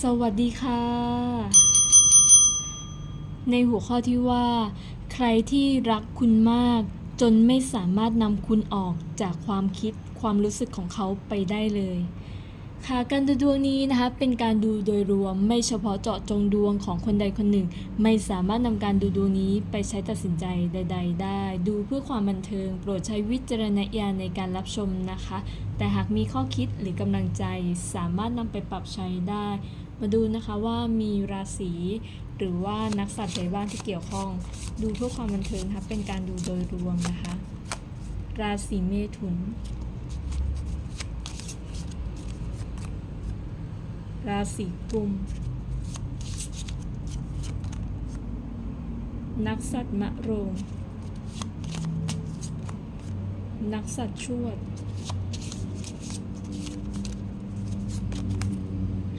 สวัสดีค่ะ ในหัวข้อที่ว่า ใครที่รักคุณมาก จนไม่สามารถนำคุณออกจากความคิดความรู้สึกของเขาไปได้เลย ค่ะการดูดวงนี้นะคะเป็นการดูโดยรวมไม่เฉพาะเจาะจงดวงของคนใดคนหนึ่ง ไม่สามารถนำการดูดวงนี้ไปใช้ตัดสินใจใด ๆ ได้ ดูเพื่อความบันเทิง โปรดใช้วิจารณญาณในการรับชมนะคะ แต่หากมีข้อคิดหรือกำลังใจสามารถนำไปปรับใช้ได้ มาดูนะคะว่ามีราศีหรือว่านักสัตว์ใดบ้างที่เกี่ยวข้อง ดูเพื่อความบันเทิงค่ะเป็นการดูโดยรวมนะคะ ราศีเมถุน ราศีกุม นักสัตว์มะโรง นักสัตว์ชวด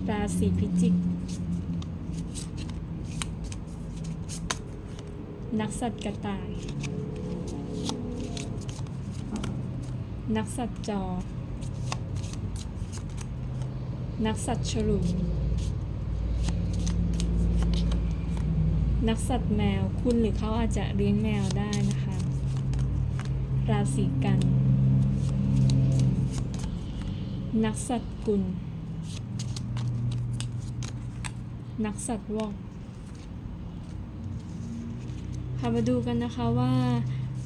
ราศีพิจิก นักสัตว์กระต่าย นักสัตว์จอ นักสัตว์ฉลูนักสัตว์แมวคุณหรือเขาอาจจะเลี้ยงแมวได้นะคะ ราศีกัน นักสัตว์กุล นักสัตว์วอกค่ะมาดูกันนะคะว่า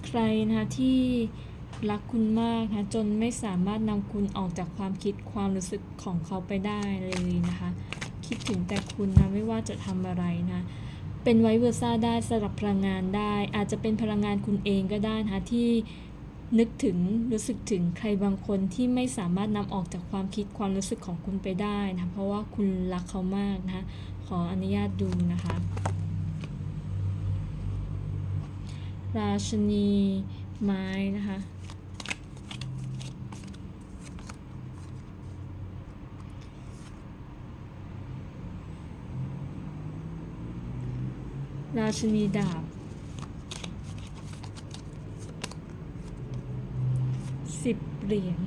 ใครนะคะที่ รักคุณมากนะคะจนไม่สามารถนำคุณออกจากความคิดความรู้สึกของเขาไปได้เลยนะคะ คิดถึงแต่คุณนะไม่ว่าจะทำอะไรนะเป็นไวเวอร์ซ่าได้สลับพลังงานได้ อาจจะเป็นพลังงานคุณเองก็ได้นะคะที่นึกถึงรู้สึกถึงใครบางคนที่ไม่สามารถนำออกจากความคิดความรู้สึกของคุณไปได้นะเพราะว่าคุณรักเขามากนะคะขออนุญาตดูนะคะ ราชนีไม้นะคะ ราชนีดาบสิบเหรียญ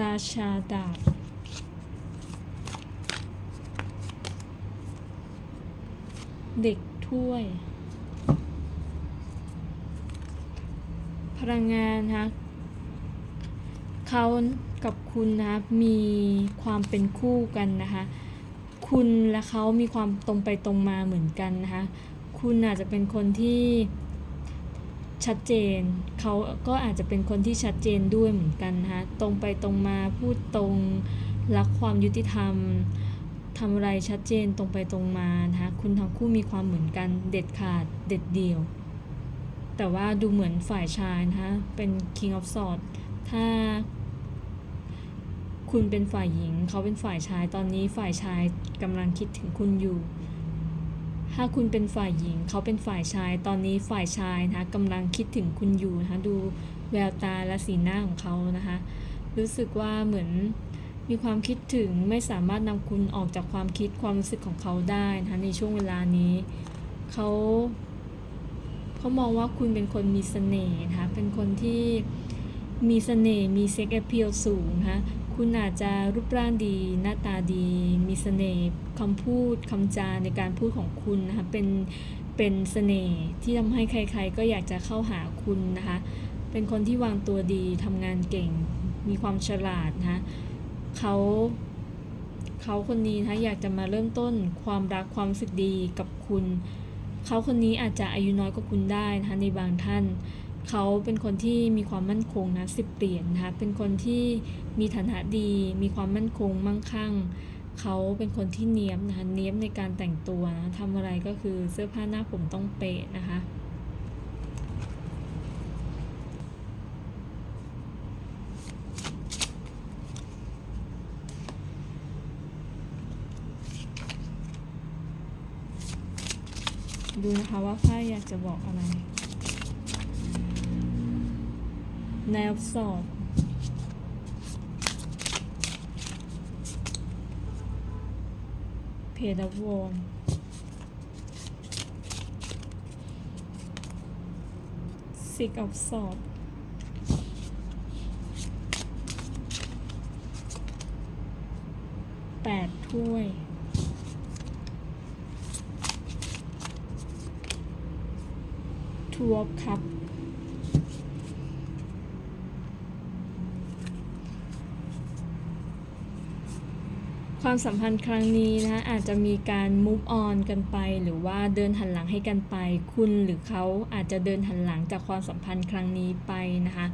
ราชาดาบเด็กถ้วย พลังงานนะคะ เขากับคุณนะคะมีความเป็นคู่กันนะคะ คุณและเขามีความตรงไปตรงมาเหมือนกันนะคะ คุณอาจจะเป็นคนที่ชัดเจน เขาก็อาจจะเป็นคนที่ชัดเจนด้วยเหมือนกันนะคะตรงไปตรงมาพูดตรงรักความยุติธรรมทำอะไรชัดเจนตรงไปตรงมานะคะคุณทั้งคู่มีความเหมือนกันเด็ดขาดเด็ดเดี่ยว แต่ว่าดูเหมือนฝ่ายชายนะคะเป็น King of Swords ถ้า คุณเป็นฝ่ายหญิง เขาเป็นฝ่ายชาย ตอนนี้ฝ่ายชายกำลังคิดถึงคุณอยู่ ถ้าคุณเป็นฝ่ายหญิง เขาเป็นฝ่ายชาย ตอนนี้ฝ่ายชายนะคะกำลังคิดถึงคุณอยู่นะคะ ดูแววตาและสีหน้าของเขานะคะ รู้สึกว่าเหมือนมีความคิดถึงไม่สามารถนำคุณออกจากความคิดความรู้สึกของเขาได้นะคะในช่วงเวลานี้ เขาเขามองว่าคุณเป็นคนมีเสน่ห์นะคะเป็นคนที่มีเสน่ห์มีเซ็กแอพ l สูงนะคะ คุณอาจจะรูปร่างดี หน้าตาดี มีเสน่ห์คำพูดคำจาในการพูดของคุณนะคะเป็นเป็นเสน่ห์ที่ทำให้ใคร ๆ ก็อยากจะเข้าหาคุณนะคะเป็นคนที่วางตัวดีทำงานเก่ง มีความฉลาดนะคะเขาเขาคนนี้นะคะอยากจะมาเริ่มต้นความรักความสึกดีกับคุณ เขาคนนี้อาจจะอายุน้อยกว่าคุณได้นะคะในบางท่าน เขาเป็นคนที่มีความมั่นคงนะสิบเหรียญนะคะเป็นคนที่มีฐานะดี มีความมั่นคงมั่งคั่งเขาเป็นคนที่เนี้ยบนะคะเนี้ยบในการแต่งตัวนะทำอะไรก็คือเสื้อผ้าหน้าผมต้องเป๊ะนะคะดูนะคะว่าไพ่อยากจะบอกอะไร แนวสอบเพดาวอนสิกออฟสอบแปดถ้วยทัวร์ครับ ความสัมพันธ์ครั้งนี้นะคะอาจจะมีการ move on กันไป หรือว่าเดินหันหลังให้กันไป คุณหรือเขาอาจจะเดินหันหลังจากความสัมพันธ์ครั้งนี้ไปนะคะ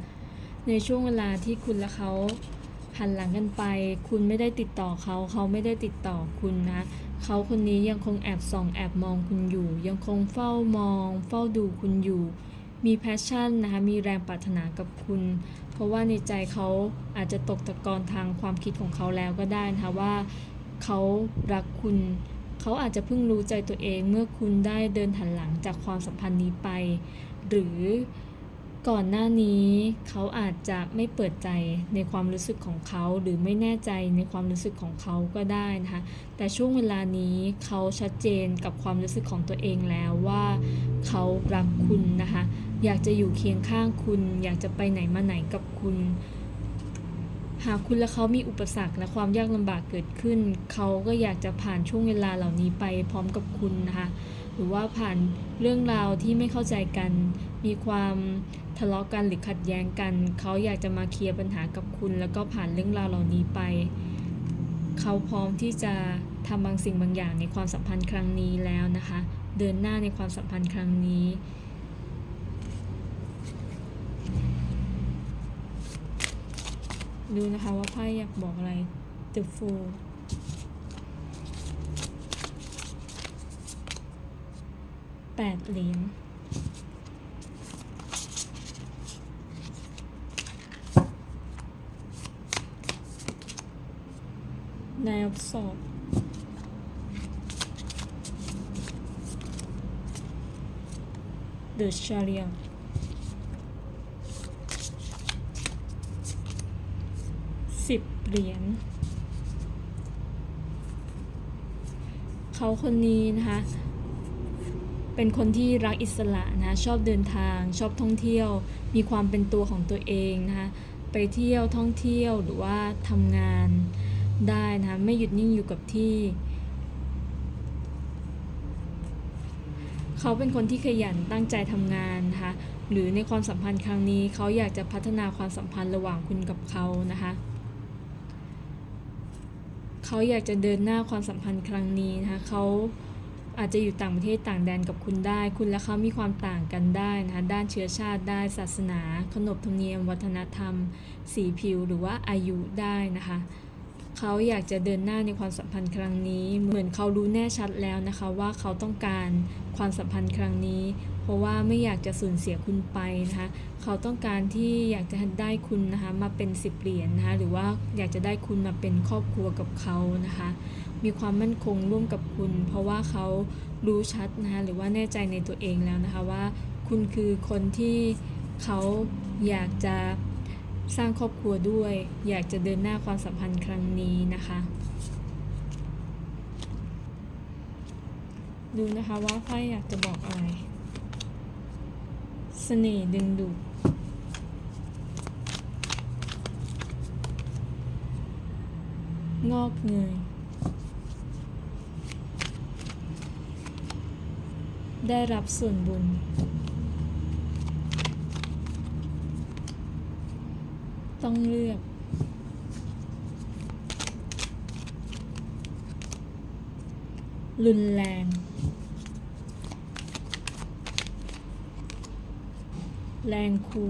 ในช่วงเวลาที่คุณและเขาหันหลังกันไป คุณไม่ได้ติดต่อเขาเขาไม่ได้ติดต่อคุณนะเขาคนนี้ยังคงแอบส่องแอบมองคุณอยู่ ยังคงเฝ้ามอง เฝ้าดูคุณอยู่ มีแพชชั่นนะคะมีแรงปรารถนากับคุณ เพราะว่าในใจเขาอาจจะตกตะกอนทางความคิดของเขาแล้วก็ได้นะคะว่า เขารักคุณ เขาอาจจะเพิ่งรู้ใจตัวเองเมื่อคุณได้เดินหันหลังจากความสัมพันธ์นี้ไป หรือก่อนหน้านี้เขาอาจจะไม่เปิดใจในความรู้สึกของเขา หรือไม่แน่ใจในความรู้สึกของเขาก็ได้นะคะแต่ช่วงเวลานี้เขาชัดเจนกับความรู้สึกของตัวเองแล้วว่าเขารักคุณนะคะอยากจะอยู่เคียงข้างคุณ อยากจะไปไหนมาไหนกับคุณ หากคุณและเขามีอุปสรรคและความยากลำบากเกิดขึ้น เขาก็อยากจะผ่านช่วงเวลาเหล่านี้ไปพร้อมกับคุณนะคะหรือว่าผ่านเรื่องราวที่ไม่เข้าใจกัน มีความทะเลาะกันหรือขัดแย้งกัน เขาอยากจะมาเคลียร์ปัญหากับคุณ แล้วก็ผ่านเรื่องราวเหล่านี้ไป เขาพร้อมที่จะทำบางสิ่งบางอย่างในความสัมพันธ์ครั้งนี้แล้วนะคะ เดินหน้าในความสัมพันธ์ครั้งนี้ ดูนะคะว่าไพ่อยากบอกอะไร The Fool แปดเหรียญ Nine of Swords The Chariot สิบเสิบเหรียญเขาคนนี้นะคะ เป็นคนที่รักอิสระนะชอบเดินทาง ชอบท่องเที่ยว มีความเป็นตัวของตัวเองนะคะไปเที่ยวท่องเที่ยวหรือว่าทำงานได้นะคะไม่หยุดนิ่งอยู่กับที่ เขาเป็นคนที่ขยันตั้งใจทำงานนะคะหรือในความสัมพันธ์ครั้งนี้เขาอยากจะพัฒนาความสัมพันธ์ระหว่างคุณกับเขานะคะ เขาอยากจะเดินหน้าความสัมพันธ์ครั้งนี้นะคะเขาอาจจะอยู่ต่างประเทศต่างแดนกับคุณได้ คุณและเขามีความต่างกันได้นะคะด้านเชื้อชาติได้ศาสนา ขนบธรรมเนียม วัฒนธรรม สีผิวหรือว่าอายุได้นะคะเขาอยากจะเดินหน้าในความสัมพันธ์ครั้งนี้ เหมือนเขารู้แน่ชัดแล้วนะคะว่าเขาต้องการความสัมพันธ์ครั้งนี้ เพราะว่าไม่อยากจะสูญเสียคุณไปนะคะ เขาต้องการที่อยากจะได้คุณนะคะมาเป็นสิบเหรียญนะคะหรือว่าอยากจะได้คุณมาเป็นครอบครัวกับเขานะคะ มีความมั่นคงร่วมกับคุณ เพราะว่าเขารู้ชัดนะคะหรือว่าแน่ใจในตัวเองแล้วนะคะว่า คุณคือคนที่เขาอยากจะสร้างครอบครัวด้วย อยากจะเดินหน้าความสัมพันธ์ครั้งนี้นะคะดูนะคะว่าไพ่อยากจะบอกอะไร สน่ห์ดึงดูดงอกเงย ได้รับส่วนบุญ ต้องเลือก รุนแรง แรงคู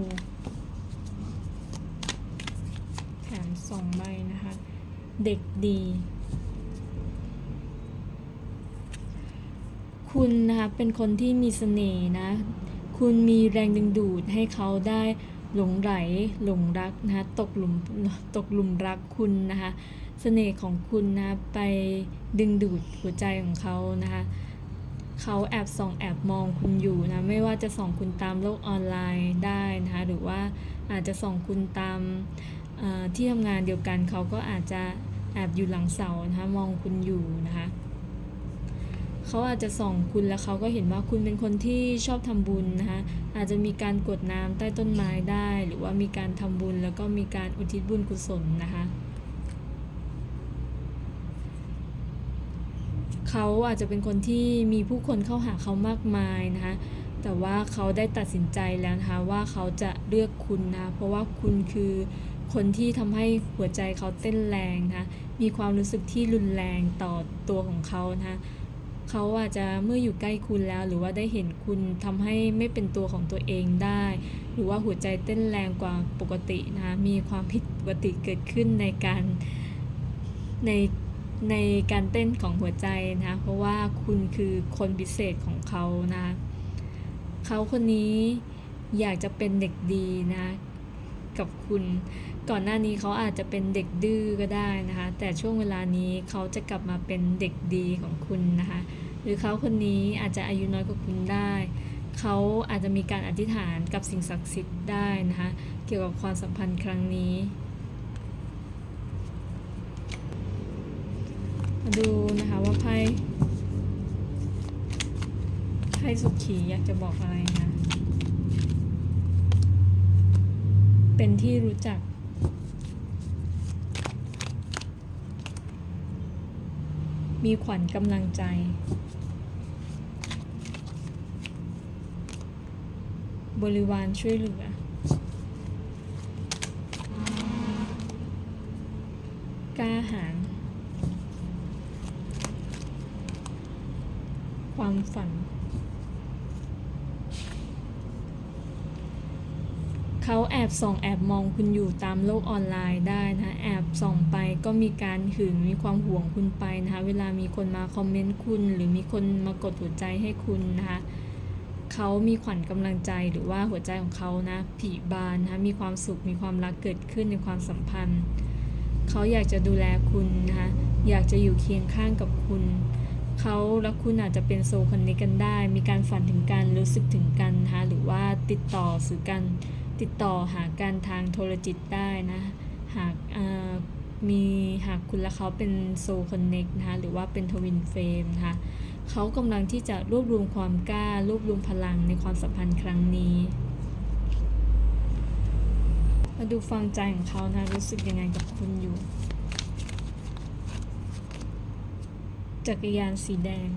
แถมสองใบนะคะ เด็กดี คุณนะคะเป็นคนที่มีเสน่ห์นะ คุณมีแรงดึงดูดให้เขาได้หลงไหลหลงรักนะคะตกหลุมตกหลุมรักคุณนะคะเสน่ห์ของคุณนะไปดึงดูดหัวใจของเขานะคะ เขาแอบส่องแอบมองคุณอยู่นะไม่ว่าจะส่องคุณตามโลกออนไลน์ได้นะคะหรือว่าอาจจะส่องคุณตามที่ทำงานเดียวกันเขาก็อาจจะแอบอยู่หลังเสานะคะมองคุณอยู่นะคะเขาอาจจะส่องคุณแล้วเขาก็เห็นว่าคุณเป็นคนที่ชอบทำบุญนะคะอาจจะมีการกดน้ำใต้ต้นไม้ได้ หรือว่ามีการทำบุญแล้วก็มีการอุทิศบุญกุศลนะคะ เขาอาจจะเป็นคนที่มีผู้คนเข้าหาเขามากมายนะคะแต่ว่าเขาได้ตัดสินใจแล้วนะคะว่าเขาจะเลือกคุณนะเพราะว่าคุณคือคนที่ทำให้หัวใจเขาเต้นแรงนะคะมีความรู้สึกที่รุนแรงต่อตัวของเขานะคะเขาอาจจะเมื่ออยู่ใกล้คุณแล้ว หรือว่าได้เห็นคุณทำให้ไม่เป็นตัวของตัวเองได้ หรือว่าหัวใจเต้นแรงกว่าปกตินะคะมีความผิดปกติเกิดขึ้นในการใน ในการเต้นของหัวใจนะคะเพราะว่าคุณคือคนพิเศษของเขานะคะเขาคนนี้อยากจะเป็นเด็กดีนะกับคุณก่อนหน้านี้เขาอาจจะเป็นเด็กดื้อก็ได้นะคะ แต่ช่วงเวลานี้เขาจะกลับมาเป็นเด็กดีของคุณนะคะ หรือเขาคนนี้อาจจะอายุน้อยกว่าคุณได้เขาอาจจะมีการอธิษฐานกับสิ่งศักดิ์สิทธิ์ได้นะคะ เกี่ยวกับความสัมพันธ์ครั้งนี้ มา ดูนะคะว่าไพ่ไพ่สุขีอยากจะบอกอะไรนะ เป็นที่รู้จัก มีขวัญกำลังใจบริวารช่วยเหลือ กล้าหาญความฝัน เขาแอบ ส่องแอบมองคุณอยู่ตามโลกออนไลน์ได้นะแอบส่องไปก็มีการหึงมีความห่วงคุณไปนะคะเวลามีคนมาคอมเมนต์คุณ หรือมีคนมากดหัวใจให้คุณนะคะเขามีขวัญกำลังใจหรือว่าหัวใจของเขานะผลิบานนะคะมีความสุขมีความรักเกิดขึ้นในความสัมพันธ์ เขาอยากจะดูแลคุณนะคะอยากจะอยู่เคียงข้างกับคุณเขาและคุณอาจจะเป็นโซลคนนี้กันได้ มีการฝันถึงกันรู้สึกถึงกันนะคะหรือว่าติดต่อสื่อกัน ติดต่อหากันทางโทรจิตได้นะ หากมีหากคุณและเขาเป็นโซคอนเน็กนะคะหรือว่าเป็นทวินเฟรมนะคะเขากำลังที่จะรวบรวมความกล้ารวบรวมพลังในความสัมพันธ์ครั้งนี้ มาดูฟังใจของเขานะรู้สึกยังไงกับคุณอยู่ จักรยานสีแดง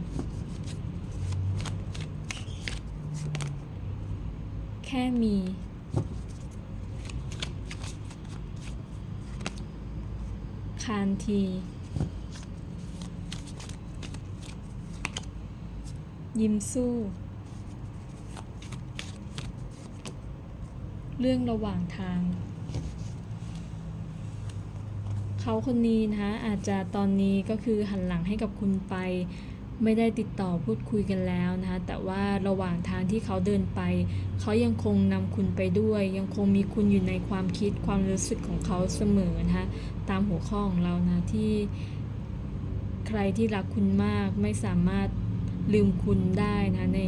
แค่มี คานที ยิ้มสู้ เรื่องระหว่างทาง เขาคนนี้นะคะอาจจะตอนนี้ก็คือหันหลังให้กับคุณไป ไม่ได้ติดต่อพูดคุยกันแล้วนะคะแต่ว่าระหว่างทางที่เขาเดินไป เขายังคงนำคุณไปด้วย ยังคงมีคุณอยู่ในความคิดความรู้สึกของเขาเสมอนะคะตามหัวข้อของเรานะที่ใครที่รักคุณมากไม่สามารถลืมคุณได้นะใน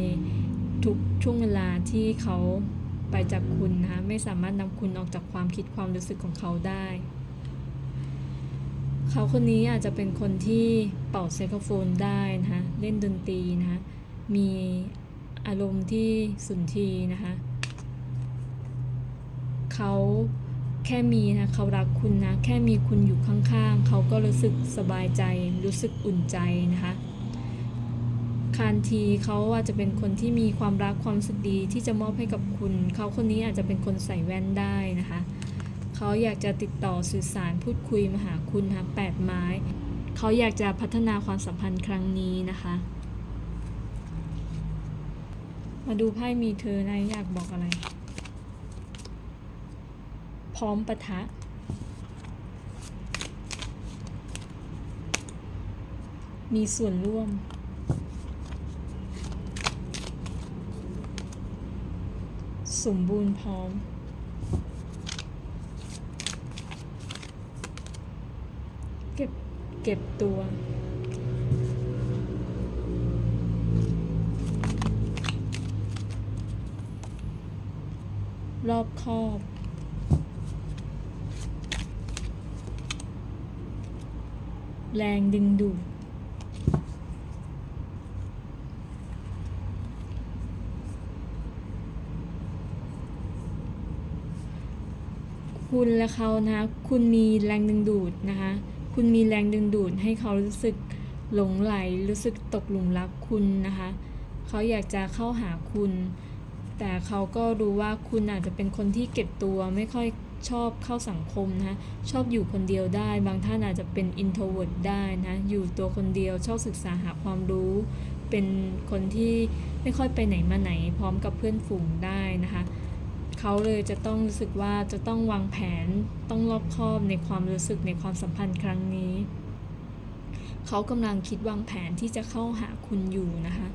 ทุกช่วงเวลาที่เขาไปจากคุณนะคะไม่สามารถนำคุณออกจากความคิดความรู้สึกของเขาได้ เขาคนนี้อาจจะเป็นคนที่เป่าไซโครโฟนได้นะคะเล่นดนตรีนะคะมีอารมณ์ที่สุนทรีนะคะเขาแค่มีนะเขารักคุณนะแค่มีคุณอยู่ข้างๆ เขาก็รู้สึกสบายใจ รู้สึกอุ่นใจนะคะคานทีเขาอาจจะเป็นคนที่มีความรักความสึกดีที่จะมอบให้กับคุณ เขาคนนี้อาจจะเป็นคนใส่แว่นได้นะคะ เขาอยากจะติดต่อสื่อสารพูดคุยมาหาคุณนะคะแปดไม้ เขาอยากจะพัฒนาความสัมพันธ์ครั้งนี้นะคะ มาดูไพ่มีเธอนะอยากบอกอะไร พร้อมปะทะมีส่วนร่วม สมบูรณ์พร้อม เก็บเก็บตัวรอบคอบ แรงดึงดูดคุณและเขานะคะ คุณมีแรงดึงดูดนะคะ คุณมีแรงดึงดูดให้เขารู้สึกหลงไหล รู้สึกตกหลุมรักคุณนะคะ เขาอยากจะเข้าหาคุณ แต่เขาก็รู้ว่าคุณอาจจะเป็นคนที่เก็บตัวไม่ค่อยชอบเข้าสังคมนะคะชอบอยู่คนเดียวได้ บางท่านอาจจะเป็น introvert ได้นะ อยู่ตัวคนเดียว ชอบศึกษาหาความรู้ เป็นคนที่ไม่ค่อยไปไหนมาไหน พร้อมกับเพื่อนฝูงได้นะคะ เขาเลยจะต้องรู้สึกว่าจะต้องวางแผนต้องรอบคอบในความรู้สึกในความสัมพันธ์ครั้งนี้ เขากำลังคิดวางแผนที่จะเข้าหาคุณอยู่นะคะ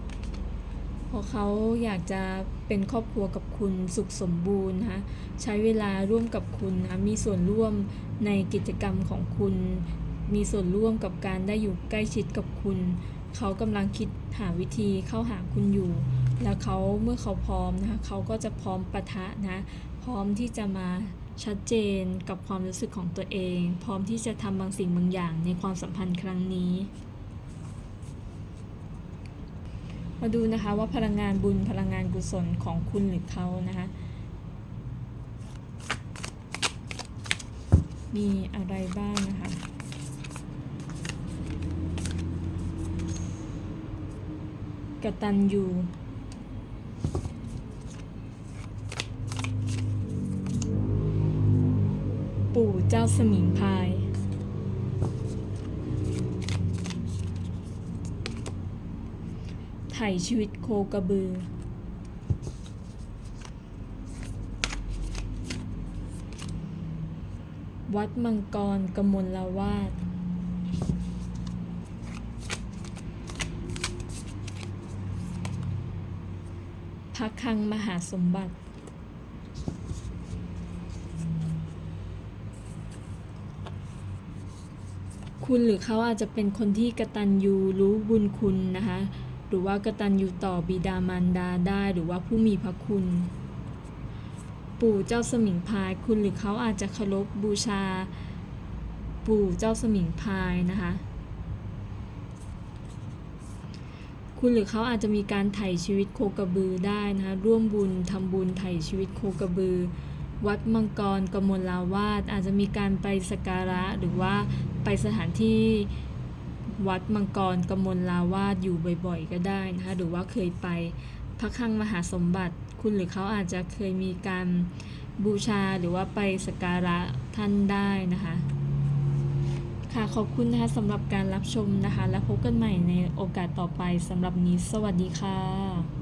เพราะเขาอยากจะเป็นครอบครัวกับคุณสุขสมบูรณ์นะคะใช้เวลาร่วมกับคุณนะคะมีส่วนร่วมในกิจกรรมของคุณ มีส่วนร่วมกับการได้อยู่ใกล้ชิดกับคุณ เขากำลังคิดหาวิธีเข้าหาคุณอยู่ แล้วเขาเมื่อเขาพร้อมนะคะเขาก็จะพร้อมปะทะนะพร้อมที่จะมาชัดเจนกับความรู้สึกของตัวเอง พร้อมที่จะทำบางสิ่งบางอย่างในความสัมพันธ์ครั้งนี้ มาดูนะคะว่าพลังงานบุญพลังงานกุศลของคุณหรือเขานะคะมีอะไรบ้างนะคะกตัญญู เจ้าสมิงพาย ไถ่ชีวิตโคกระบือ วัดมังกรกมลลาวาดพักคังมหาสมบัติ คุณหรือเขาอาจจะเป็นคนที่กระตัญญูรู้บุญคุณนะคะ หรือว่ากระตัญญูต่อบิดามารดาได้หรือว่าผู้มีพระคุณ ปู่เจ้าสมิงพาย คุณหรือเขาอาจจะเคารพบูชา ปู่เจ้าสมิงพายนะคะคุณหรือเขาอาจจะมีการไถ่ชีวิตโคกระบือได้นะคะร่วมบุญทำบุญไถ่ชีวิตโคกระบือ วัดมังกรกมลาวาสอาจจะมีการไปสักการะหรือว่า ไปสถานที่วัดมังกรกมลลาวาสอยู่บ่อยๆ ก็ได้นะคะหรือว่าเคยไปพระคลังมหาสมบัติ คุณหรือเขาอาจจะเคยมีการบูชาหรือว่าไปสักการะท่านได้นะคะ ค่ะขอบคุณนะคะสำหรับการรับชมนะคะ และพบกันใหม่ในโอกาสต่อไปสำหรับนี้สวัสดีค่ะ